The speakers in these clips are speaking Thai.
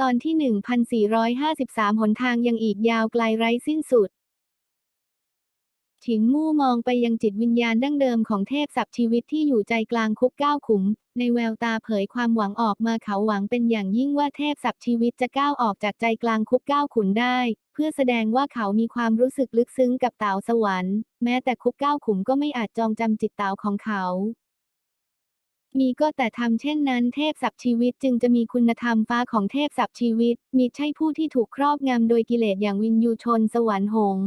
ตอนที่ 1453 หนทางยังอีกยาวไกลไร้สิ้นสุดฉินมู่มองไปยังจิตวิญญาณดั้งเดิมของเทพสับชีวิตที่อยู่ใจกลางคุกเก้าขุม ในแววตาเผยความหวังออกมาเขาหวังเป็นอย่างยิ่งว่าเทพสับชีวิตจะก้าวออกจากใจกลางคุกเก้าขุนได้ เพื่อแสดงว่าเขามีความรู้สึกลึกซึ้งกับเต่าสวรรค์ แม้แต่คุกเก้าขุมก็ไม่อาจจองจำจิตเต่าของเขา มีก็แต่ทำเช่นนั้นเทพสับชีวิตจึงจะมีคุณธรรมฟ้าของเทพสับชีวิต มิใช่ผู้ที่ถูกครอบงำโดยกิเลสอย่างวินยูชนสวรรค์หง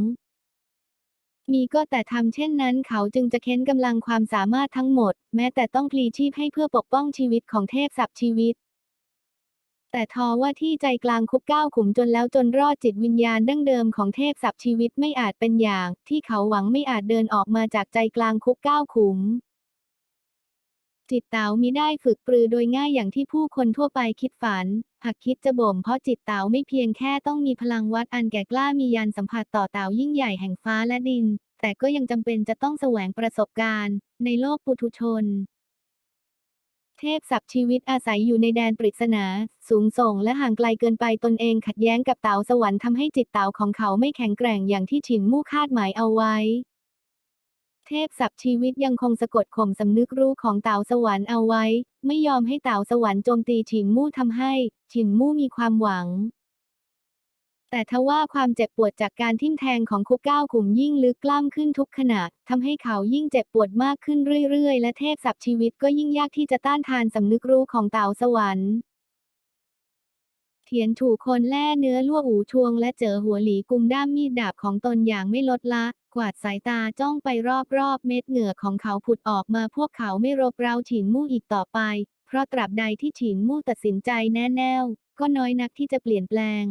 มีก็แต่ทำเช่นนั้นเขาจึงจะเค้นกำลังความสามารถทั้งหมด แม้แต่ต้องพลีชีพให้เพื่อปกป้องชีวิตของเทพสับชีวิต แต่ทว่าที่ใจกลางคุกก้าวขุมจนแล้วจนรอดจิตวิญญาณดั้งเดิมของเทพสับชีวิตไม่อาจเป็นอย่าง ที่เขาหวังไม่อาจเดินออกมาจากใจกลางคุกก้าวขุม จิตเต๋ามิได้ฝึกปรือโดยง่ายอย่างที่ผู้คนทั่วไปคิดฝัน หากคิดจะบ่มเพราะจิตเต๋าไม่เพียงแค่ต้องมีพลังวัดอันแก่กล้ามียานสัมผัสต่อเต๋ายิ่งใหญ่แห่งฟ้าและดิน แต่ก็ยังจำเป็นจะต้องแสวงประสบการณ์ ในโลกปุถุชน เทพสับชีวิตอาศัยอยู่ในแดนปริศนา สูงส่งและห่างไกลเกินไปตนเองขัดแย้งกับเต๋าสวรรค์ทำให้จิตเต๋าของเขาไม่แข็งแกร่งอย่างที่ฉินมู่คาดหมายเอาไว้ เทพสับชีวิตยังคงสะกดข่มสำนึกรู้ของเต่าสวรรค์เอาไว้ ไม่ยอมให้เต่าสวรรค์โจมตีฉินมู่ทำให้ฉินมู่มีความหวัง แต่ทว่าความเจ็บปวดจากการทิ่มแทงของคุกเก้าขุมยิ่งลึกกล้ามขึ้นทุกขณะทำให้เขายิ่งเจ็บปวดมากขึ้นเรื่อยๆ และเทพสับชีวิตก็ยิ่งยากที่จะต้านทานสำนึกรู้ของเต่าสวรรค์ เทียนถูกคนแล่เนื้อลั่วอูชวงและเจอหัวหลีกุมด้ามมีดดาบของตนอย่างไม่ลดละ กวาดสายตาจ้องไปรอบๆ เม็ดเหงื่อของเขาผุดออกมาพวกเขาไม่รบเร้าฉินมู่อีกต่อไป เพราะตราบใดที่ฉินมู่ตัดสินใจแน่แน่วก็น้อยนักที่จะเปลี่ยนแปลง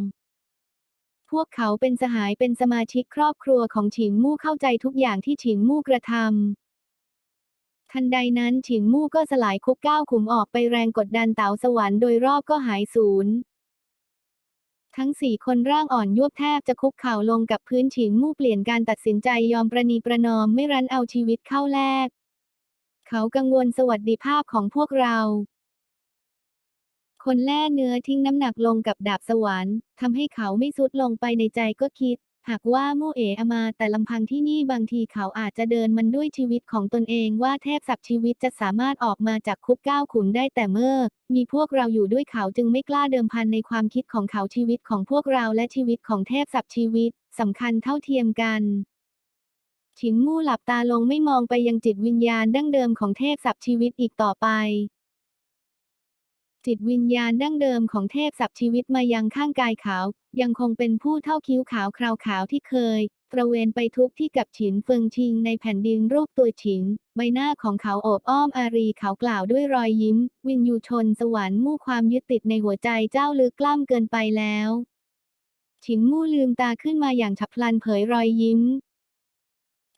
พวกเขาเป็นสหายเป็นสมาชิกครอบครัวของฉินมู่เข้าใจทุกอย่างที่ฉินมู่กระทำทันใดนั้นฉินมู่ก็สลายคุกก้าวขุมออกไปแรงกดดันเต๋าสวรรค์โดยรอบก็หายสูญ ทั้งสี่คนร่างอ่อนยวบแทบจะคุกเข่าลงกับพื้นฉิงมู่เปลี่ยนการตัดสินใจยอมประนีประนอมไม่รั้นเอาชีวิตเข้าแลก เขากังวลสวัสดิภาพของพวกเรา คนแล่เนื้อทิ้งน้ำหนักลงกับดาบสวรรค์ทำให้เขาไม่สุดลงไปในใจก็คิด หากว่ามู่เออมาแต่ลำพังที่นี่บางทีเขาอาจจะเดินมันด้วยชีวิตของตนเองว่าเทพสับชีวิตจะสามารถออกมาจากคุกเก้าขุนได้แต่เมื่อ มีพวกเราอยู่ด้วยเขาจึงไม่กล้าเดิมพันในความคิดของเขาชีวิตของพวกเราและชีวิตของเทพสับชีวิตสำคัญเท่าเทียมกันฉินมู่หลับตาลงไม่มองไปยังจิตวิญญาณดั้งเดิมของเทพสับชีวิตอีกต่อไป จิตวิญญาณดั้งเดิมของเทพสับชีวิตมายังข้างกายเขายังคงเป็นผู้เท่าคิ้วขาวคราวขาวที่เคย ตระเวนไปทุกที่กับฉินเฟิงชิงในแผ่นดินรูปตัวฉิน ใบหน้าของเขาโอบอ้อมอารีเขากล่าวด้วยรอยยิ้ม วินยูชนสวรรค์มู่ความยึดติดในหัวใจเจ้าลึกกล้ำเกินไปแล้ว ฉินมู่ลืมตาขึ้นมาอย่างฉับพลันเผยรอยยิ้ม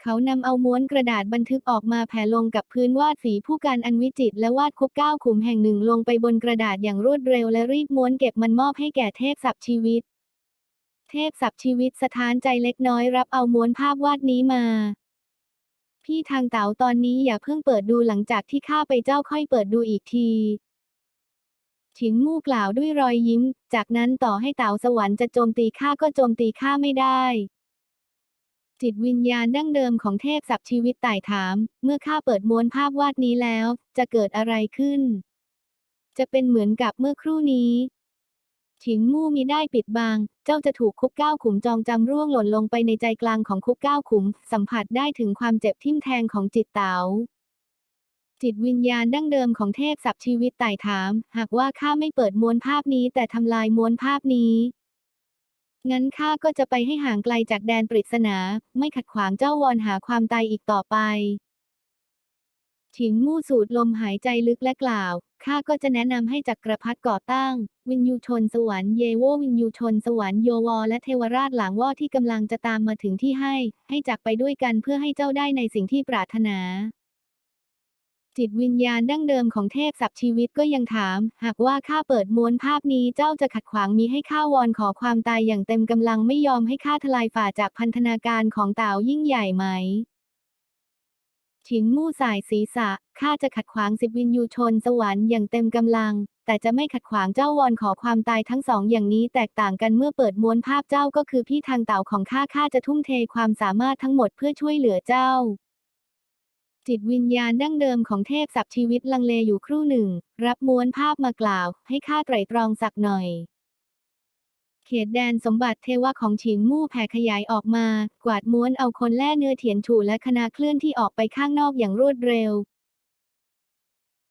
เขานำเอาม้วนกระดาษบันทึกออกมาแผ่ลงกับพื้นวาดฝีผู้การอันวิจิตและวาดคุกเก้าวขุมแห่งหนึ่งลงไปบนกระดาษอย่างรวดเร็วและรีบม้วนเก็บมันมอบให้แก่เทพสับชีวิต เทพสับชีวิตสถานใจเล็กน้อยรับเอาม้วนภาพวาดนี้มาพี่ทางเต๋าตอนนี้อย่าเพิ่งเปิดดูหลังจากที่ข้าไปเจ้าค่อยเปิดดูอีกทีฉินมู่กล่าวด้วยรอยยิ้ม จากนั้นต่อให้เต๋าสวรรค์จะโจมตีข้าก็โจมตีข้าไม่ได้ จิตวิญญาณดั้งเดิมของเทพสับชีวิตไต่ถาม เมื่อข้าเปิดม้วนภาพวาดนี้แล้ว จะเกิดอะไรขึ้น จะเป็นเหมือนกับเมื่อครู่นี้ฉินมู่มิได้ปิดบัง เจ้าจะถูกคุกเก้าขุมจองจำร่วงหล่นลงไปในใจกลางของคุกเก้าขุม สัมผัสได้ถึงความเจ็บทิ่มแทงของจิตเต๋าจิตวิญญาณดั้งเดิมของเทพสับชีวิตไต่ถาม หากว่าข้าไม่เปิดม้วนภาพนี้แต่ทำลายม้วนภาพนี้ งั้นข้าก็จะไปให้ห่างไกลจากแดนปริศนา ไม่ขัดขวางเจ้าวอนหาความตายอีกต่อไปฉิงมู่สูดลมหายใจลึกและกล่าว ข้าก็จะแนะนำให้จักรพรรดิก่อตั้ง วินยูชนสวรรค์เยโววินยูชนสวรรค์โยวอและเทวราชหลังว่อที่กำลังจะตามมาถึงที่ให้ ให้จักไปด้วยกันเพื่อให้เจ้าได้ในสิ่งที่ปรารถนา จิตวิญญาณดั้งเดิมของเทพสับชีวิตก็ยังถาม หากว่าข้าเปิดม้วนภาพนี้เจ้าจะขัดขวางมีให้ข้าวอนขอความตายอย่างเต็มกำลังไม่ยอมให้ข้าทลายฝ่าจากพันธนาการของเต่ายิ่งใหญ่ไหมฉิงมู่สายศีรษะ ข้าจะขัดขวางสิบวินยูชนสวรรค์อย่างเต็มกำลัง แต่จะไม่ขัดขวางเจ้าวอนขอความตายทั้งสองอย่างนี้แตกต่างกันเมื่อเปิดม้วนภาพเจ้าก็คือพี่ทางเต่าของข้าข้าจะทุ่มเทความสามารถทั้งหมดเพื่อช่วยเหลือเจ้า จิตวิญญาณดั้งเดิมของเทพสับชีวิตลังเลอยู่ครู่หนึ่ง รับม้วนภาพมากล่าว ให้ข้าไตรตรองสักหน่อย เขตแดนสมบัติเทวะของฉิงมู่แผ่ขยายออกมา กวาดม้วนเอาคนแล่เนื้อเถียนถูและคณะเคลื่อนที่ออกไปข้างนอกอย่างรวดเร็ว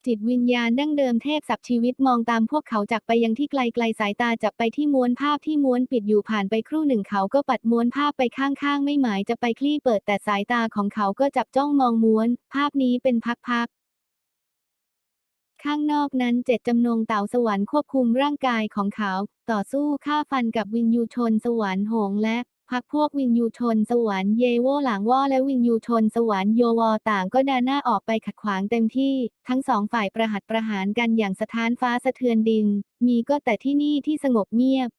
จิตวิญญาณดั้งเดิมเทพสับชีวิตมองตามพวกเขาจากไปยังที่ไกลๆสายตาจับไปที่ม้วนภาพที่ม้วนปิดอยู่ผ่านไปครู่หนึ่งเขาก็ปัดม้วนภาพไปข้างๆ ไม่หมายจะไปคลี่เปิดแต่สายตาของเขาก็จับจ้องมองม้วน ภาพนี้เป็นพักๆข้างนอกนั้นเจ็ดจำนงเต่าสวรรค์ควบคุมร่างกายของเขา ต่อสู้ฆ่าฟันกับวินยูชนสวรรค์หงและ พักพวกวินยูชนสวรรค์เยโวหลางว่อและวินยูชนสวรรค์โยวอต่างก็ดาหน้าออกไปขัดขวางเต็มที่ ทั้งสองฝ่ายประหัตประหารกันอย่างสะท้านฟ้าสะเทือนดิน มีก็แต่ที่นี่ที่สงบเงียบ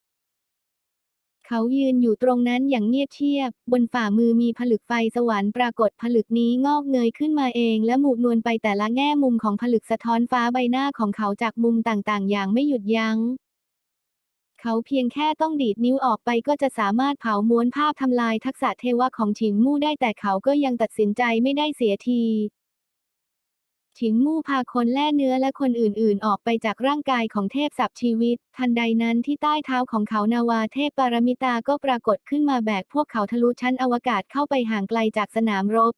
เขายืนอยู่ตรงนั้นอย่างเงียบเชียบ บนฝ่ามือมีผลึกไฟสวรรค์ปรากฏผลึกนี้งอกเงยขึ้นมาเอง และหมุนนวลไปแต่ละแง่มุมของผลึกสะท้อนฟ้าใบหน้าของเขาจากมุมต่างๆ อย่างไม่หยุดยัง้ง เขาเพียงแค่ต้องดีดนิ้วออกไปก็จะสามารถเผาม้วนภาพทำลายทักษะเทวะของฉิงมู่ได้แต่เขาก็ยังตัดสินใจไม่ได้เสียทีฉิงมู่พาคนแล่เนื้อและคนอื่นๆ ออกไปจากร่างกายของเทพสับชีวิต ทันใดนั้นที่ใต้เท้าของเขานาวาเทพปารมิตาก็ปรากฏขึ้นมาแบกพวกเขาทะลุชั้นอวกาศเข้าไปห่างไกลจากสนามรบ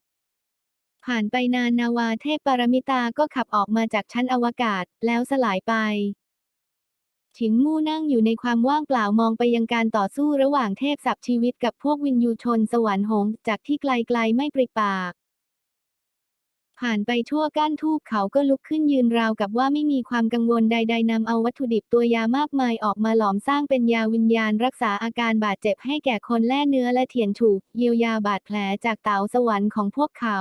ผ่านไปนานนาวาเทพปารมิตาก็ขับออกมาจากชั้นอวกาศแล้วสลายไป ฉิงมู่นั่งอยู่ในความว่างเปล่ามองไปยังการต่อสู้ระหว่างเทพสับชีวิตกับพวกวินยูชนสวรรค์หงจากที่ไกลๆไม่ปริปาก ผ่านไปชั่วก้านทูบเขาก็ลุกขึ้นยืนราวกับว่าไม่มีความกังวลใด ๆนำเอาวัตถุดิบตัวยามากมายออกมาหลอมสร้างเป็นยาวิญญาณรักษาอาการบาดเจ็บให้แก่คนแล่เนื้อและเทียนถูกเยียวยาบาดแผลจากเต๋าสวรรค์ของพวกเขา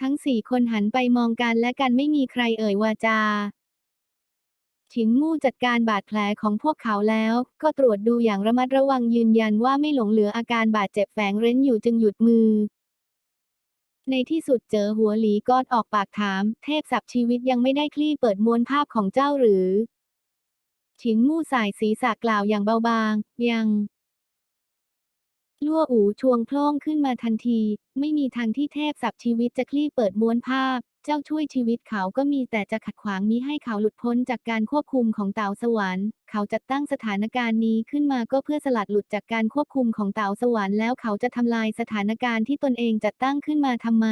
ทั้งสี่คนหันไปมองกันและกันไม่มีใครเอ่ยวาจา ฉิงมู่จัดการบาดแผลของพวกเขาแล้ว ก็ตรวจดูอย่างระมัดระวังยืนยันว่าไม่หลงเหลืออาการบาดเจ็บแฝงเร้นอยู่จึงหยุดมือ ในที่สุดเจอหัวหลีกอดออกปากถาม เทพสับชีวิตยังไม่ได้คลี่เปิดม้วนภาพของเจ้าหรือ ฉิงมู่สายศีรษะกล่าวอย่างเบาบาง ยังลั่วอูชวงโพล่งขึ้นมาทันที ไม่มีทางที่เทพสับชีวิตจะคลี่เปิดม้วนภาพ เจ้าช่วยชีวิตเขาก็มีแต่จะขัดขวางมิให้เขาหลุดพ้นจากการควบคุมของเต่าสวรรค์ เขาจัดตั้งสถานการณ์นี้ขึ้นมาก็เพื่อสลัดหลุดจากการควบคุมของเต่าสวรรค์แล้วเขาจะทำลายสถานการณ์ที่ตนเองจัดตั้งขึ้นมาทำไม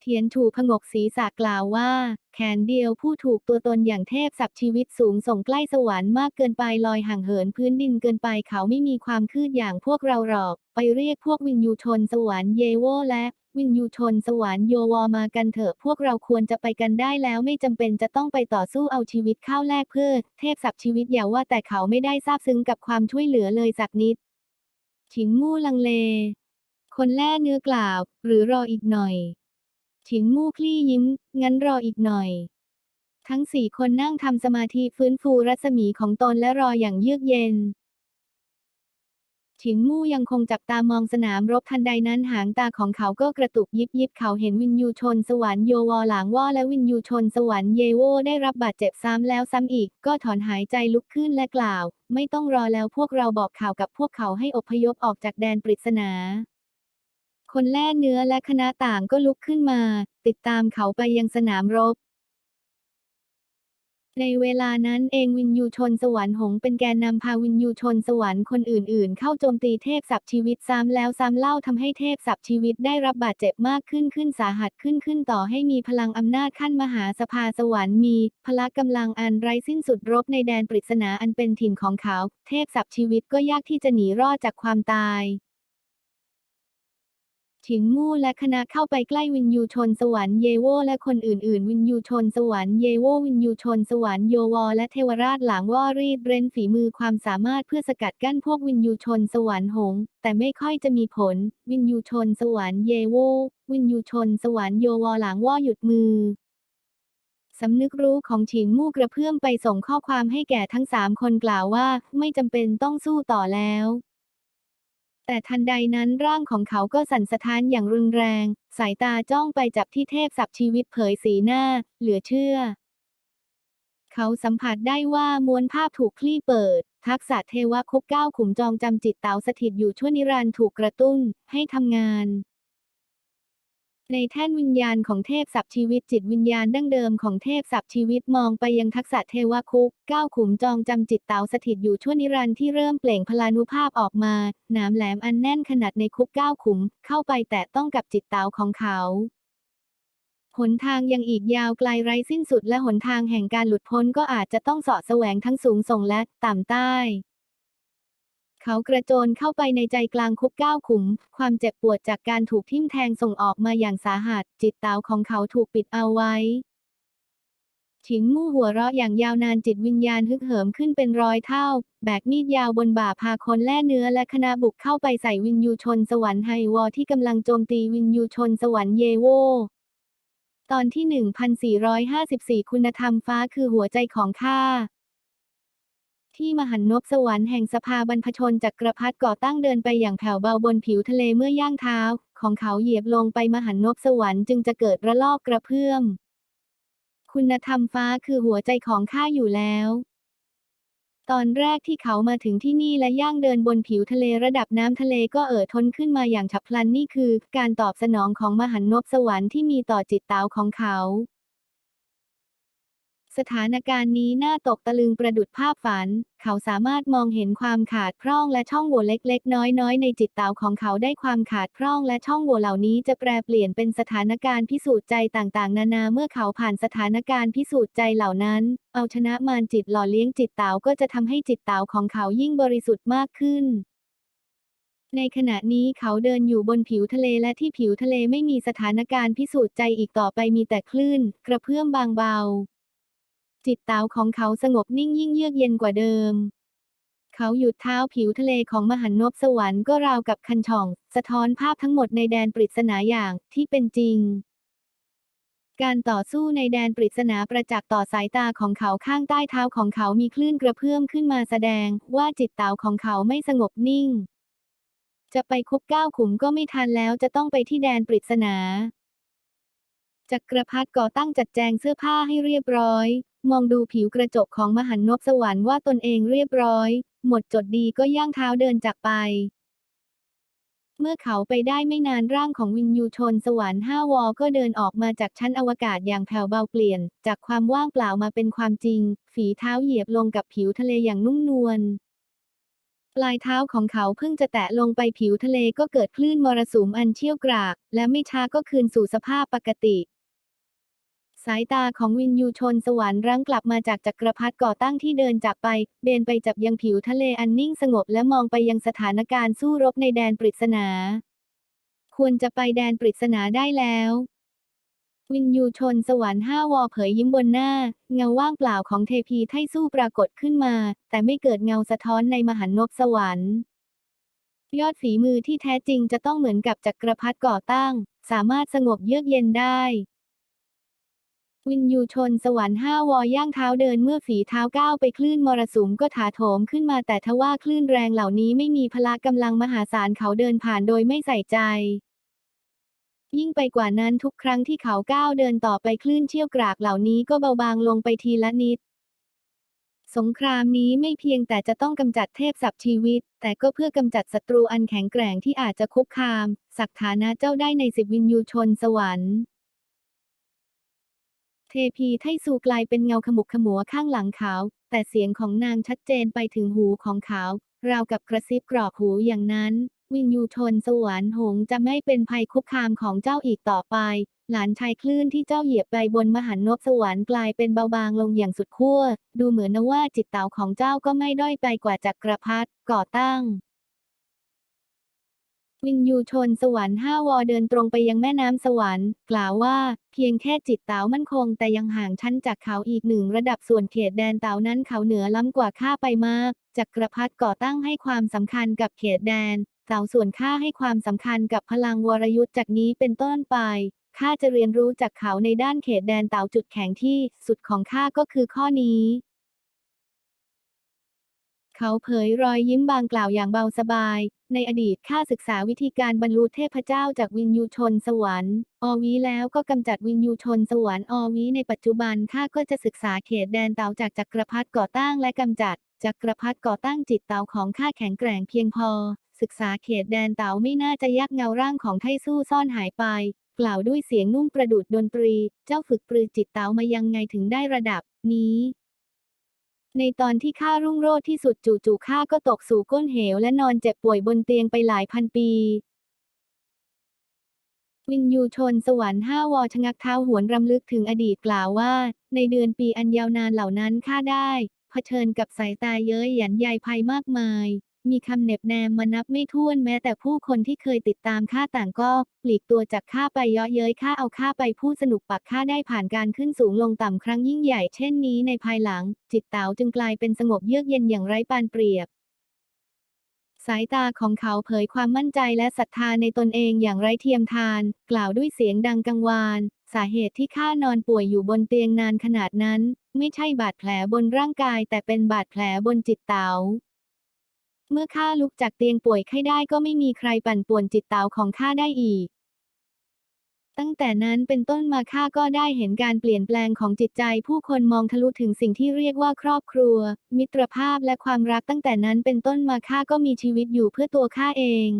เทียนถูผงกศีรษะกล่าวว่า แขนเดียวผู้ถูกตัวตนอย่างเทพสับชีวิตสูงส่งใกล้สวรรค์มากเกินไปลอยห่างเหินพื้นดินเกินไปเขาไม่มีความคืดอย่างพวกเราหรอก ไปเรียกพวกวินยูชนสวรรค์เยโวและ วินยูชนสวรรค์โยวอมากันเถอะพวกเราควรจะไปกันได้แล้วไม่จำเป็นจะต้องไปต่อสู้เอาชีวิตเข้าแลกเพื่อ เทพสับชีวิตอย่าว่าแต่เขาไม่ได้ซาบซึ้งกับความช่วยเหลือเลยสักนิด ฉิงมู่ลังเล คนแล่เนื้อกล่าว หรือรออีกหน่อย ฉิงมู่คลี่ยิ้ม งั้นรออีกหน่อย ทั้งสี่คนนั่งทำสมาธิฟื้นฟูรัศมีของตนและรออย่างเยือกเย็น ฉิงมู่ยังคงจับตามองสนามรบทันใดนั้นหางตาของเขาก็กระตุกยิบยิบเขาเห็นวินยูชนสวรรค์โยวอหลางว่าและวินยูชนสวรรค์เยโวได้รับบาดเจ็บซ้ำแล้วซ้ำอีก ก็ถอนหายใจลุกขึ้นและกล่าว ไม่ต้องรอแล้วพวกเราบอกข่าวกับพวกเขาให้อพยพออกจากแดนปริศนาคนแล่เนื้อและคณะต่างก็ลุกขึ้นมา ติดตามเขาไปยังสนามรบ ในเวลานั้นเองวินยูชนสวรรค์หงเป็นแกนนำพาวินยูชนสวรรค์คนอื่นๆ เข้าโจมตีเทพสับชีวิตซ้ำแล้วซ้ำเล่าทำให้เทพสับชีวิตได้รับบาดเจ็บมากขึ้นขึ้นสาหัสขึ้นขึ้นต่อให้มีพลังอำนาจขั้นมหาสภาสวรรค์มี พละกำลังอันไร้สิ้นสุดรบในแดนปริศนาอันเป็นถิ่นของเขา เทพสับชีวิตก็ยากที่จะหนีรอดจากความตาย ฉิงมู่และคณะเข้าไปใกล้วินยูชนสวรรค์เยโวและคนอื่นๆ วินยูชนสวรรค์เยโววินยูชนสวรรค์โยวอและเทวราชหลางว่ารีดเร้นฝีมือความสามารถเพื่อสกัดกั้นพวกวินยูชนสวรรค์หง แต่ไม่ค่อยจะมีผล วินยูชนสวรรค์เยโววินยูชนสวรรค์โยวอหลางว่าหยุดมือสำนึกรู้ของฉิงมู่กระเพื่อมไปส่งข้อความให้แก่ทั้งสามคนกล่าวว่า ไม่จำเป็นต้องสู้ต่อแล้ว แต่ทันใดนั้นร่างของเขาก็สั่นสะท้านอย่างรุนแรง สายตาจ้องไปจับที่เทพสับชีวิตเผยสีหน้า เหลือเชื่อ เขาสัมผัสได้ว่ามวลภาพถูกคลี่เปิด ทักษะเทวคุกเก้าขุมจองจำจิตเต๋าสถิตอยู่ชั่วนิรันดร์ถูกกระตุ้น ให้ทำงาน ในแท่นวิญญาณของเทพสับชีวิตจิตวิญญาณดั้งเดิมของเทพสับชีวิตมองไปยังทักษะเทวคุกเก้าขุมจองจำจิตเต๋าสถิตอยู่ชั่วนิรันดร์ที่เริ่มเปล่งพลานุภาพออกมา หนามแหลมอันแน่นขนาดในคุกเก้าขุม เข้าไปแตะต้องกับจิตเต๋าของเขาหนทางยังอีกยาวไกลไร้สิ้นสุดและหนทางแห่งการหลุดพ้นก็อาจจะต้องเสาะแสวงทั้งสูงส่งและต่ำใต้ เขากระโจนเข้าไปในใจกลางคุกเก้าขุม ความเจ็บปวดจากการถูกทิ่มแทงส่งออกมาอย่างสาหัส จิตเตาของเขาถูกปิดเอาไว้ฉิงมู่หัวเราะอย่างยาวนานจิตวิญญาณฮึกเหิมขึ้นเป็นร้อยเท่า แบกมีดยาวบนบ่าพาคนแล่เนื้อและคณะบุกเข้าไปใส่วินยูชนสวรรค์ไฮวอที่กำลังโจมตีวินยูชนสวรรค์เยโว ตอนที่ 1454 คุณธรรมฟ้าคือหัวใจของข้า ที่มหันนบสวรรค์แห่งสภาบรรพชนจักรพรรดิก่อตั้งเดินไปอย่างแผ่วเบาบนผิวทะเลเมื่อย่างเท้า ของเขาเหยียบลงไปมหันนบสวรรค์จึงจะเกิดระลอกกระเพื่อม คุณธรรมฟ้าคือหัวใจของข้าอยู่แล้วตอนแรกที่เขามาถึงที่นี่และย่างเดินบนผิวทะเลระดับน้ำทะเลก็เอ่อทนขึ้นมาอย่างฉับพลันนี่คือ การตอบสนองของมหันนบสวรรค์ที่มีต่อจิตเตาของเขา สถานการณ์นี้น่าตกตะลึงประดุดภาพฝัน เขาสามารถมองเห็นความขาดพร่องและช่องโหว่เล็กๆ น้อยๆ ในจิตเตาของเขาได้ความขาดพร่องและช่องโหว่เหล่านี้จะแปรเปลี่ยนเป็นสถานการณ์พิสูจน์ใจต่างๆ นานาเมื่อเขาผ่านสถานการณ์พิสูจน์ใจเหล่านั้น เอาชนะมารจิตหล่อเลี้ยงจิตเตาก็จะทำให้จิตเตาของเขายิ่งบริสุทธิ์มากขึ้นในขณะนี้เขาเดินอยู่บนผิวทะเลและที่ผิวทะเลไม่มีสถานการณ์พิสูจน์ใจอีกต่อไปมีแต่คลื่น กระเพื่อมบางเบา จิตเตาของเขาสงบนิ่งยิ่งเยือกเย็นกว่าเดิม เขาหยุดเท้าผิวทะเลของมหันนบสวรรค์ก็ราวกับคันช่อง สะท้อนภาพทั้งหมดในแดนปริศนาอย่างที่เป็นจริงการต่อสู้ในแดนปริศนาประจักษ์ต่อสายตาของเขาข้างใต้เท้าของเขามีคลื่นกระเพื่อมขึ้นมาแสดงว่าจิตเตาของเขาไม่สงบนิ่ง จะไปคุกก้าวขุมก็ไม่ทันแล้วจะต้องไปที่แดนปริศนา จักรพรรดิก่อตั้งจัดแจงเสื้อผ้าให้เรียบร้อย มองดูผิวกระจกของมหันนบสวรรค์ว่าตนเองเรียบร้อย หมดจดดีก็ย่างเท้าเดินจากไป เมื่อเขาไปได้ไม่นานร่างของวินยูชนสวรรค์ห้าวอก็เดินออกมาจากชั้นอวกาศอย่างแผ่วเบาเปลี่ยน จากความว่างเปล่ามาเป็นความจริง ฝีเท้าเหยียบลงกับผิวทะเลอย่างนุ่มนวลปลายเท้าของเขาเพิ่งจะแตะลงไปผิวทะเลก็เกิดคลื่นมรสุมอันเชี่ยวกราก และไม่ช้าก็คืนสู่สภาพปกติ สายตาของวินยูชนสวรรค์รั้งกลับมาจากจักรพรรดิก่อตั้งที่เดินจากไป เบนไปจับยังผิวทะเลอันนิ่งสงบและมองไปยังสถานการณ์สู้รบในแดนปริศนา ควรจะไปแดนปริศนาได้แล้ว วินยูชนสวรรค์ห้าวอเผยยิ้มบนหน้า เงาว่างเปล่าของเทพีไทสู้ปรากฏขึ้นมา แต่ไม่เกิดเงาสะท้อนในมหันนบสวรรค์ยอดฝีมือที่แท้จริงจะต้องเหมือนกับจักรพรรดิก่อตั้ง สามารถสงบเยือกเย็นได้ วินยูชนสวรรค์ห้าวอย่างเท้าเดินเมื่อฝีเท้าก้าวไปคลื่นมรสุมก็ถาโถมขึ้นมาแต่ทว่าคลื่นแรงเหล่านี้ไม่มีพละกำลังมหาศาลเขาเดินผ่านโดยไม่ใส่ใจ ยิ่งไปกว่านั้นทุกครั้งที่เขาก้าวเดินต่อไปคลื่นเชี่ยวกรากเหล่านี้ก็เบาบางลงไปทีละนิด สงครามนี้ไม่เพียงแต่จะต้องกำจัดเทพสับชีวิต แต่ก็เพื่อกำจัดศัตรูอันแข็งแกร่งที่อาจจะคุกคามศักฐานะเจ้าได้ในสิบวินยูชนสวรรค์ เทพีไทซูกลายเป็นเงาขมุกขมัวข้างหลังเขา แต่เสียงของนางชัดเจนไปถึงหูของเขา ราวกับกระซิบกรอกหูอย่างนั้น วินยูชนสวรรค์หงส์จะไม่เป็นภัยคุกคามของเจ้าอีกต่อไป หลานชายคลื่นที่เจ้าเหยียบไปบนมหันนบสวรรค์กลายเป็นเบาบางลงอย่างสุดขั้ว ดูเหมือนนะว่าจิตเต่าของเจ้าก็ไม่ด้อยไปกว่าจักรพรรดิก่อตั้ง วินยูชนสวรรค์ห้าวอเดินตรงไปยังแม่น้ำสวรรค์ กล่าวว่า เพียงแค่จิตเต๋ามั่นคงแต่ยังห่างชั้นจากเขาอีกหนึ่งระดับส่วนเขตแดนเต๋านั้นเขาเหนือล้ำกว่าข้าไปมากจักรพรรดิก่อตั้งให้ความสำคัญกับเขตแดนเต๋าส่วนข้าให้ความสำคัญกับพลังวรยุทธ์จากนี้เป็นต้นไปข้าจะเรียนรู้จากเขาในด้านเขตแดนเต๋าจุดแข็งที่สุดของข้าก็คือข้อนี้ เขาเผยรอยยิ้มบางกล่าวอย่างเบาสบาย ในอดีตข้าศึกษาวิธีการบรรลุเทพเจ้าจากวินยูชนสวรรค์อวีแล้วก็กำจัดวินยูชนสวรรค์อวีในปัจจุบันข้าก็จะศึกษาเขตแดนเต๋าจากจักรพรรดิก่อตั้งและกำจัดจักรพรรดิก่อตั้งจิตเต๋าของข้าแข็งแกร่งเพียงพอ ศึกษาเขตแดนเต๋าไม่น่าจะยักเงาร่างของไทสู้ซ่อนหายไป กล่าวด้วยเสียงนุ่มประดุดดนตรี เจ้าฝึกปรือจิตเต๋ามายังไงถึงได้ระดับ นี้ ในตอนที่ข้ารุ่งโรจน์ที่สุดจู่ๆข้าก็ตกสู่ก้นเหวและนอนเจ็บป่วยบนเตียงไปหลายพันปี วินยูชนสวรรค์ห้าวอชะงักเท้าหวนรำลึกถึงอดีตกล่าวว่า ในเดือนปีอันยาวนานเหล่านั้นข้าได้ เผชิญกับสายตาเย้ยหยันใยภัยมากมาย มีคำเหน็บแนมมานับไม่ถ้วนแม้แต่ผู้คนที่เคยติดตามข้าต่างก็ปลีกตัวจากข้าไปเยาะเย้ยข้าเอาข้าไปพูดสนุกปักข้าได้ผ่านการขึ้นสูงลงต่ำครั้งยิ่งใหญ่เช่นนี้ในภายหลัง จิตเต๋าจึงกลายเป็นสงบเยือกเย็นอย่างไร้ปานเปรียบ สายตาของเขาเผยความมั่นใจและศรัทธาในตนเองอย่างไร้เทียมทาน กล่าวด้วยเสียงดังกังวาน สาเหตุที่ข้านอนป่วยอยู่บนเตียงนานขนาดนั้น ไม่ใช่บาดแผลบนร่างกาย แต่เป็นบาดแผลบนจิตเต๋า เมื่อข้าลุกจากเตียงป่วยไข้ได้ก็ไม่มีใครปั่นป่วนจิตเต๋าของข้าได้อีก ตั้งแต่นั้นเป็นต้นมาข้าก็ได้เห็นการเปลี่ยนแปลงของจิตใจผู้คนมองทะลุถึงสิ่งที่เรียกว่าครอบครัว มิตรภาพและความรักตั้งแต่นั้นเป็นต้นมาข้าก็มีชีวิตอยู่เพื่อตัวข้าเอง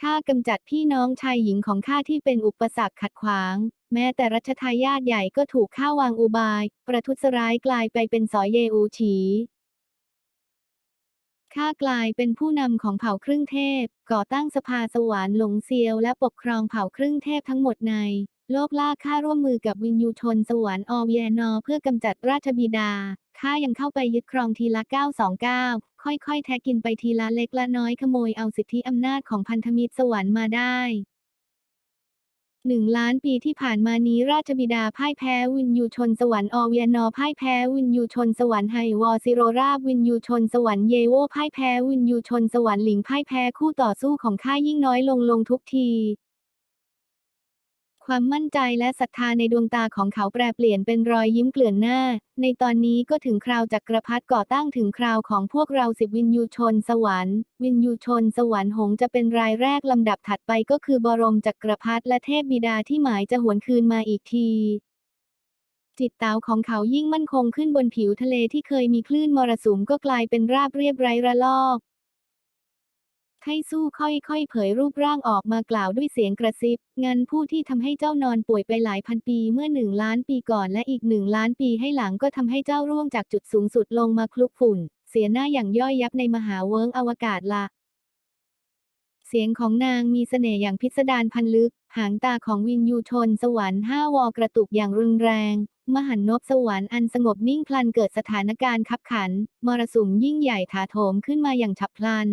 ข้ากำจัดพี่น้องชายหญิงของข้าที่เป็นอุปสรรคขัดขวาง แม้แต่รัชทายาทใหญ่ก็ถูกข้าวางอุบาย ประทุษร้ายกลายไปเป็นสอยเยอูฉี ข้ากลายเป็นผู้นำของเผ่าครึ่งเทพ ก่อตั้งสภาสวรรค์หลงเซียว และปกครองเผ่าครึ่งเทพทั้งหมดใน โลกล่าข้าร่วมมือกับวินยูชนสวรรค์อเวียนอเพื่อกำจัดราชบิดา ข้ายังเข้าไปยึดครองทีละ 929 ค่อยๆ แทะกินไปทีละเล็กละน้อยขโมยเอาสิทธิอำนาจของพันธมิตรสวรรค์มาได้ หนึ่งล้านปีที่ผ่านมานี้ราชบิดาพ่ายแพ้วินยูชนสวรรค์อเวียนอพ่ายแพ้วินยูชนสวรรค์ไฮวอซิโรราบวินยูชนสวรรค์เยโวพ่ายแพ้วินยูชนสวรรค์หลิงพ่ายแพ้คู่ต่อสู้ของข้ายิ่งน้อยลงลงทุกที ความมั่นใจและศรัทธาในดวงตาของเขาแปรเปลี่ยนเป็นรอยยิ้มเกลื่อนหน้า ในตอนนี้ก็ถึงคราวจักรพรรดิก่อตั้งถึงคราวของพวกเราสิบวินยูชนสวรรค์ วินยูชนสวรรค์หงจะเป็นรายแรกลำดับถัดไปก็คือบรมจักรพรรดิและเทพบิดาที่หมายจะหวนคืนมาอีกทีจิตเตาของเขายิ่งมั่นคงขึ้นบนผิวทะเลที่เคยมีคลื่นมรสุมก็กลายเป็นราบเรียบไร้ระลอก ไทสู้ค่อยๆ เผยรูปร่างออกมากล่าวด้วยเสียงกระซิบ งั้นผู้ที่ทำให้เจ้านอนป่วยไปหลายพันปีเมื่อหนึ่งล้านปีก่อนและอีกหนึ่งล้านปีให้หลังก็ทำให้เจ้าร่วงจากจุดสูงสุดลงมาคลุกฝุ่น เสียหน้าอย่างย่อยยับในมหาเวิงอวกาศละเสียงของนางมีเสน่ห์อย่างพิสดารพันลึก หางตาของวินยูชนสวรรค์ห้าวอกระตุกอย่างรุนแรง มหันนบสวรรค์อันสงบนิ่งพลันเกิดสถานการณ์ขับขัน มรสุมยิ่งใหญ่ถาโถมขึ้นมาอย่างฉับพลัน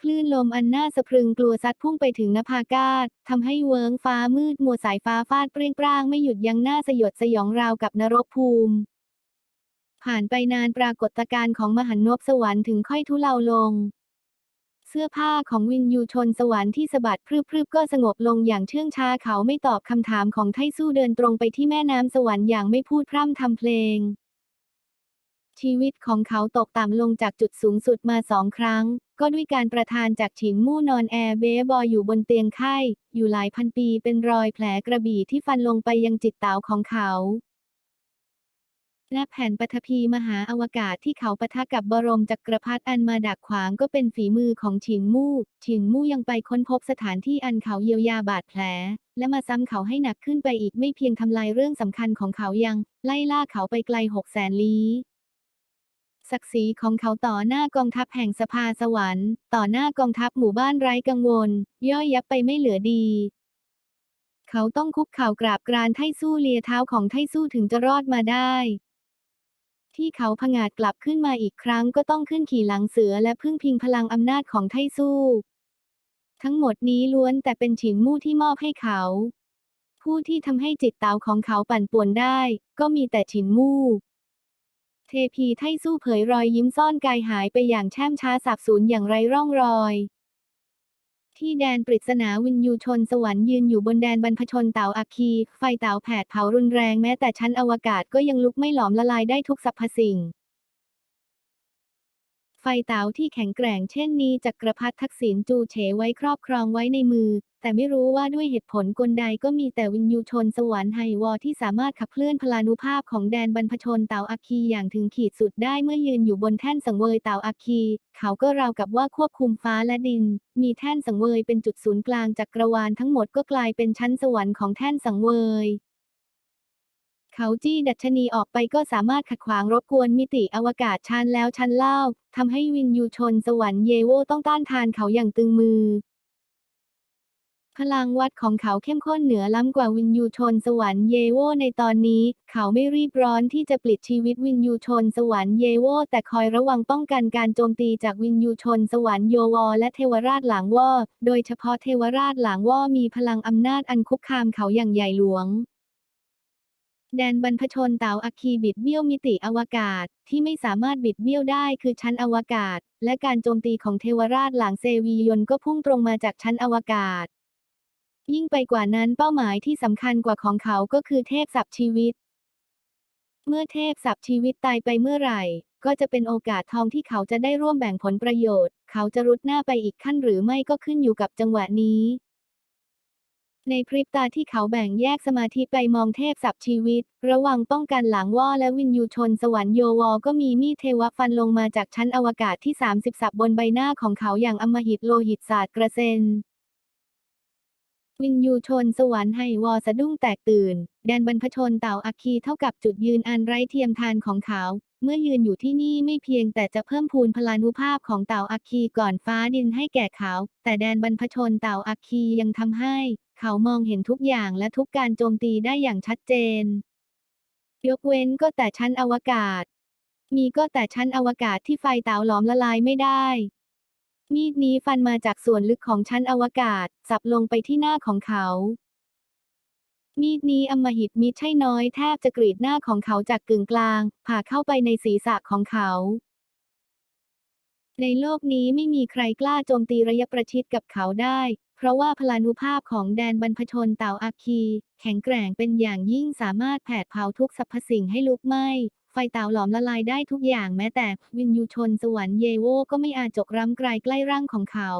คลื่นลมอันน่าสะพรึงกลัวซัดพุ่งไปถึงนภากาศทำให้เวิงฟ้ามืดมัวสายฟ้าฟาดเปรี้ยงปร้างไม่หยุดยังหน้าสยดสยองราวกับนรกภูมิ ผ่านไปนานปรากฏการณ์ของมหันนบสวรรค์ถึงค่อยทุเลาลง เสื้อผ้าของวินยูชนสวรรค์ที่สะบัดพรึบๆก็สงบลงอย่างเชื่องช้าเขาไม่ตอบคำถามของไทสู้เดินตรงไปที่แม่น้ำสวรรค์อย่างไม่พูดพร่ำทำเพลง ชีวิตของเขาตกต่ำลงจากจุดสูงสุดมาสองครั้ง ก็ด้วยการประทานจากฉินมู่นอนแอร์เบย์บอยอยู่บนเตียงไข้ อยู่หลายพันปีเป็นรอยแผลกระบี่ที่ฟันลงไปยังจิตเตาของเขาและแผ่นปฐพีมหาอวกาศที่เขาปะทะกับบรมจักกรพรรดิอันมาดักขวางก็เป็นฝีมือของฉินมู่ ฉินมู่ยังไปค้นพบสถานที่อันเขาเยียวยาบาดแผล และมาซ้ำเขาให้หนักขึ้นไปอีกไม่เพียงทำลายเรื่องสำคัญของเขายัง ไล่ล่าเขาไปไกลหกแสนลี้ ศักดิ์ศรีของเขาต่อหน้ากองทัพแห่งสภาสวรรค์ ต่อหน้ากองทัพหมู่บ้านไร้กังวล ย่อยยับไปไม่เหลือดี เขาต้องคุกเข่ากราบกรานไทสู้เลียเท้าของไทสู้ถึงจะรอดมาได้ ที่เขาผงาดกลับขึ้นมาอีกครั้งก็ต้องขึ้นขี่หลังเสือและพึ่งพิงพลังอำนาจของไทสู้ ทั้งหมดนี้ล้วนแต่เป็นฉินมู่ที่มอบให้เขา ผู้ที่ทำให้จิตเตาของเขาปั่นป่วนได้ ก็มีแต่ฉินมู่ เทพีไทสู้เผยรอยยิ้มซ่อนกายหายไปอย่างแช่มช้าสาบสูญอย่างไร้ร่องรอย ที่แดนปริศนาวินยูชนสวรรค์ยืนอยู่บนแดนบรรพชนเต่าอัคคี ไฟเต่าแผดเผารุนแรงแม้แต่ชั้นอวกาศก็ยังลุกไม่หลอมละลายได้ทุกสรรพสิ่ง ฟเต๋าที่แข็งแกร่งเช่นนี้จักรพรรดิทักษิณจูเฉไว้ครอบครองไว้ในมือ แต่ไม่รู้ว่าด้วยเหตุผลกลใดก็มีแต่วินยูชนสวรรค์ไฮวอที่สามารถขับเคลื่อนพลานุภาพของแดนบรรพชนเต่าอัคคีอย่างถึงขีดสุดได้เมื่อยืนอยู่บนแท่นสังเวยเต่าอัคคี เขาก็ราวกับว่าควบคุมฟ้าและดิน มีแท่นสังเวยเป็นจุดศูนย์กลางจักรวาลทั้งหมดก็กลายเป็นชั้นสวรรค์ของแท่นสังเวย เขาจี้ดัชนีออกไปก็สามารถขัดขวางรบกวนมิติอวกาศชั้นแล้วชั้นเล่าทำให้วินยูชนสวรรค์เยโวต้องต้านทานเขาอย่างตึงมือ พลังวัดของเขาเข้มข้นเหนือล้ำกว่าวินยูชนสวรรค์เยโวในตอนนี้ เขาไม่รีบร้อนที่จะปลิดชีวิตวินยูชนสวรรค์เยโวแต่คอยระวังป้องกันการโจมตีจากวินยูชนสวรรค์โยวอและเทวราชหลางวอโดยเฉพาะเทวราชหลางวอมีพลังอำนาจอันคุกคามเขาอย่างใหญ่หลวง แดนบรรพชนเต่าอัคคีบิดเบี้ยวมิติอวกาศ ที่ไม่สามารถบิดเบี้ยวได้คือชั้นอวกาศ และการโจมตีของเทวราชหลางเซวียนก็พุ่งตรงมาจากชั้นอวกาศ ยิ่งไปกว่านั้นเป้าหมายที่สำคัญกว่าของเขาก็คือเทพสับชีวิต เมื่อเทพสับชีวิตตายไปเมื่อไหร่ ก็จะเป็นโอกาสทองที่เขาจะได้ร่วมแบ่งผลประโยชน์ เขาจะรุดหน้าไปอีกขั้นหรือไม่ก็ขึ้นอยู่กับจังหวะนี้ ในพริบตาที่เขาแบ่งแยกสมาธิไปมองเทพสับชีวิต ระวังป้องกันหลังว่อและวินยูชนสวรรค์โยวอก็มีมีดเทวะฟันลงมาจากชั้นอวกาศที่ 30 สับบนใบหน้าของเขาอย่างอมหิตโลหิตศาสตร์กระเซ็นวินยูชนสวรรค์ให้วอสะดุ้งแตกตื่น แดนบรรพชนเต่าอัคคีเท่ากับจุดยืนอันไร้เทียมทานของเขา เมื่อยืนอยู่ที่นี่ไม่เพียงแต่จะเพิ่มพูนพลานุภาพของเต่าอัคคีก่อนฟ้าดินให้แก่เขา แต่แดนบรรพชนเต่าอัคคียังทำให้ เขามองเห็นทุกอย่างและทุกการโจมตีได้อย่างชัดเจน ยกเว้นก็แต่ชั้นอวกาศ มีก็แต่ชั้นอวกาศที่ไฟเต๋าหลอมละลายไม่ได้ มีดนี้ฟันมาจากส่วนลึกของชั้นอวกาศสับลงไปที่หน้าของเขา มีดนี้อมหิตมิใช่น้อยแทบจะกรีดหน้าของเขาจากกึ่งกลาง ผ่าเข้าไปในศีรษะของเขา ในโลกนี้ไม่มีใครกล้าโจมตีระยะประชิดกับเขาได้ เพราะว่าพลานุภาพของแดนบรรพชนเต่าอาคี แข็งแกร่งเป็นอย่างยิ่งสามารถแผดเผาทุกสรรพสิ่งให้ลุกไหม้ไฟเต่าหลอมละลายได้ทุกอย่างแม้แต่วินยูชนสวรรค์เยโวก็ไม่อาจจกร้ำไกลใกล้ร่างของเขา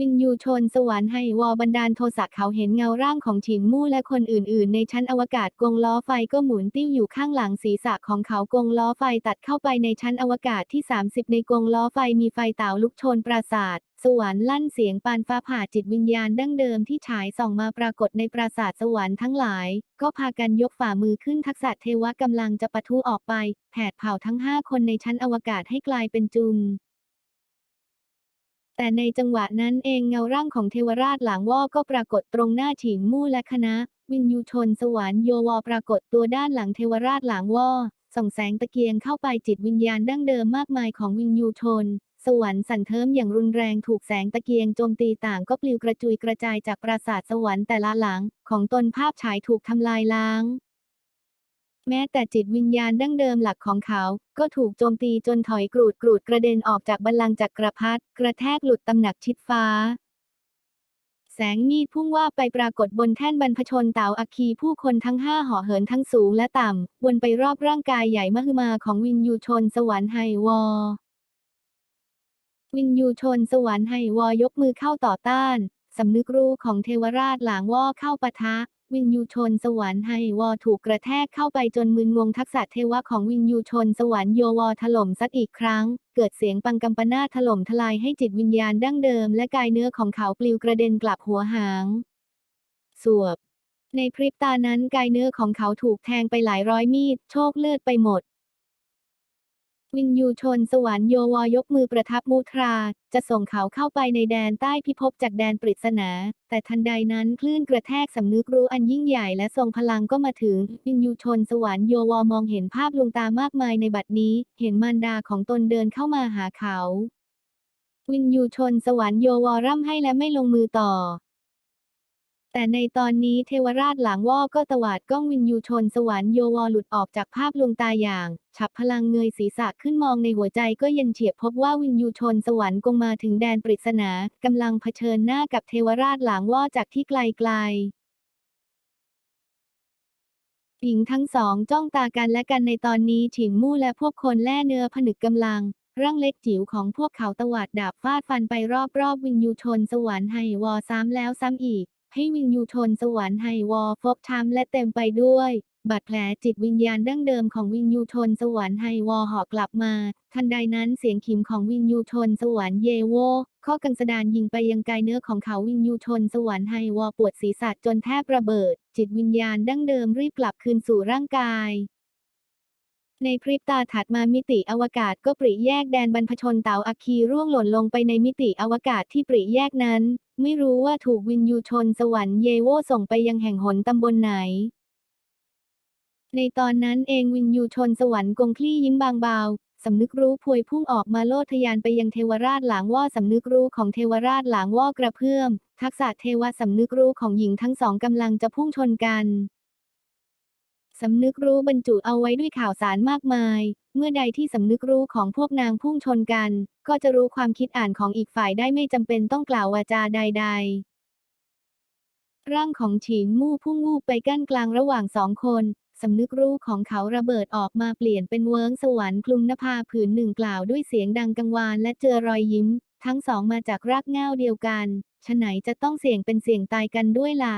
วินยูชนสวรรค์ให้วอบันดาลโทสะเขาเห็นเงาร่างของฉินมู่และคนอื่น ๆ ในชั้นอวกาศกงล้อไฟก็หมุนติ้วอยู่ข้างหลังศีรษะของเขากงล้อไฟตัดเข้าไปในชั้นอวกาศที่ 30 ในกงล้อไฟมีไฟเต่าลุกโชนปราสาทสวรรค์ลั่นเสียงปานฟ้าผ่าจิตวิญญาณดั้งเดิมที่ฉายส่องมาปรากฏในปราสาทสวรรค์ทั้งหลาย ก็พากันยกฝ่ามือขึ้นทักษะเทวะกำลังจะปะทุออกไป แผดเผาทั้งห้าคนในชั้นอวกาศให้กลายเป็นจุน แต่ในจังหวะนั้นเองเงาร่างของเทวราชหลางว่อก็ปรากฏตรงหน้าฉินมู่และคณะ วินยูชนสวรรค์โยวอปรากฏตัวด้านหลังเทวราชหลางว่อส่องแสงตะเกียงเข้าไปจิตวิญญาณดั้งเดิมมากมายของวินยูชนสวรรค์สั่นเทิมอย่างรุนแรงถูกแสงตะเกียงโจมตีต่างก็ปลิวกระจุยกระจายจากปราสาทสวรรค์แต่ละหลัง ของตนภาพฉายถูกทำลายล้าง แม้แต่จิตวิญญาณดั้งเดิมหลักของเขา ก็ถูกโจมตีจนถอยกรูดกรูดกระเด็นออกจากบัลลังก์จักรพรรดิกระแทกหลุดตำหนักชิดฟ้า แสงมีดพุ่งว่าไปปรากฏบนแท่นบรรพชนเต่าอัคคีผู้คนทั้งห้าห่อเหินทั้งสูงและต่ำวนไปรอบร่างกายใหญ่มหึมาของวินยูชนสวรรค์ไฮวอวินยูชนสวรรค์ไฮวอยกมือเข้าต่อต้าน สำนึกรู้ของเทวราชหลางว่อเข้าปะทะ วินยูชนสวรรค์ไฮวอถูกกระแทกเข้าไปจนมึนงงทักษะเทวะของวินยูชนสวรรค์โยวอถล่มซัดอีกครั้ง เกิดเสียงปังกัมปนาถล่มทลายให้จิตวิญญาณดั้งเดิมและกายเนื้อของเขาปลิวกระเด็นกลับหัวหาง สวบ ในพริบตานั้นกายเนื้อของเขาถูกแทงไปหลายร้อยมีด โชคเลือดไปหมด วินยูชนสวรรค์โยวอยกมือประทับมุทรา จะส่งเขาเข้าไปในแดนใต้พิภพจากแดนปริศนา แต่ทันใดนั้นคลื่นกระแทกสำนึกรู้อันยิ่งใหญ่และทรงพลังก็มาถึง วินยูชนสวรรค์โยวอมองเห็นภาพลวงตามากมายในบัดนี้ เห็นมารดาของตนเดินเข้ามาหาเขา วินยูชนสวรรค์โยวอร่ำให้และไม่ลงมือต่อ แต่ในตอนนี้เทวราชหลังว่อก็ตวาดกล้องวินยูชนสวรรค์โยวอหลุดออกจากภาพลวงตาอย่าง ฉับพลังเงยศีรษะขึ้นมองในหัวใจก็เย็นเฉียบพบว่าวินยูชนสวรรค์กงมาถึงแดนปริศนากำลังเผชิญหน้ากับเทวราชหลังว่อจากที่ไกลๆหญิงทั้งสองจ้องตากันและกันในตอนนี้ฉินมู่และพวกคนแล่เนื้อผนึกกำลัง ร่างเล็กจิ๋วของพวกเขาตวาดดาบฟาดฟันไปรอบๆวินยูชนสวรรค์ไฮวอซ้ำแล้วซ้ำอีก ให้วินยูชนสวรรค์ไฮวอฟกช้ำและเต็มไปด้วยบาดแผลจิตวิญญาณดั้งเดิมของวินยูชนสวรรค์ไฮวอหอกลับมา ทันใดนั้นเสียงขิมของวินยูชนสวรรค์เยโวข้อกังสดานยิงไปยังกายเนื้อของเขาวินยูชนสวรรค์ไฮวอปวดศีรษะจนแทบระเบิด จิตวิญญาณดั้งเดิมรีบกลับคืนสู่ร่างกายในพริบตาถัดมามิติอวกาศก็ปริแยกแดนบรรพชนเต๋าอัคคีร่วงหล่นลงไปในมิติอวกาศที่ปริแยกนั้น ไม่รู้ว่าถูกวินยูชนสวรรค์เยโวส่งไปยังแห่งหนตำบลไหน ในตอนนั้นเองวินยูชนสวรรค์กงคลี่ยิ้มบางเบาสำนึกรู้พวยพุ่งออกมาโลดทะยานไปยังเทวราชหลางว่าสำนึกรู้ของเทวราชหลางว่ากระเพื่อม ทักษะเทวสำนึกรู้ของหญิงทั้งสองกำลังจะพุ่งชนกัน สำนึกรู้บรรจุเอาไว้ด้วยข่าวสารมากมาย เมื่อใดที่สำนึกรู้ของพวกนางพุ่งชนกัน ก็จะรู้ความคิดอ่านของอีกฝ่ายได้ไม่จำเป็นต้องกล่าววาจาใด ๆ ร่างของฉินมู่พุ่งวูบไปกั้นกลางระหว่างสองคนสำนึกรู้ของเขาระเบิดออกมาเปลี่ยนเป็นเวิ้งสวรรค์คลุมนภาผืนหนึ่งกล่าวด้วยเสียงดังกังวานและเจอรอยยิ้ม ทั้งสองมาจากรากเง้าเดียวกันฉะไหนจะต้องเสี่ยงเป็นเสี่ยงตายกันด้วยล่ะ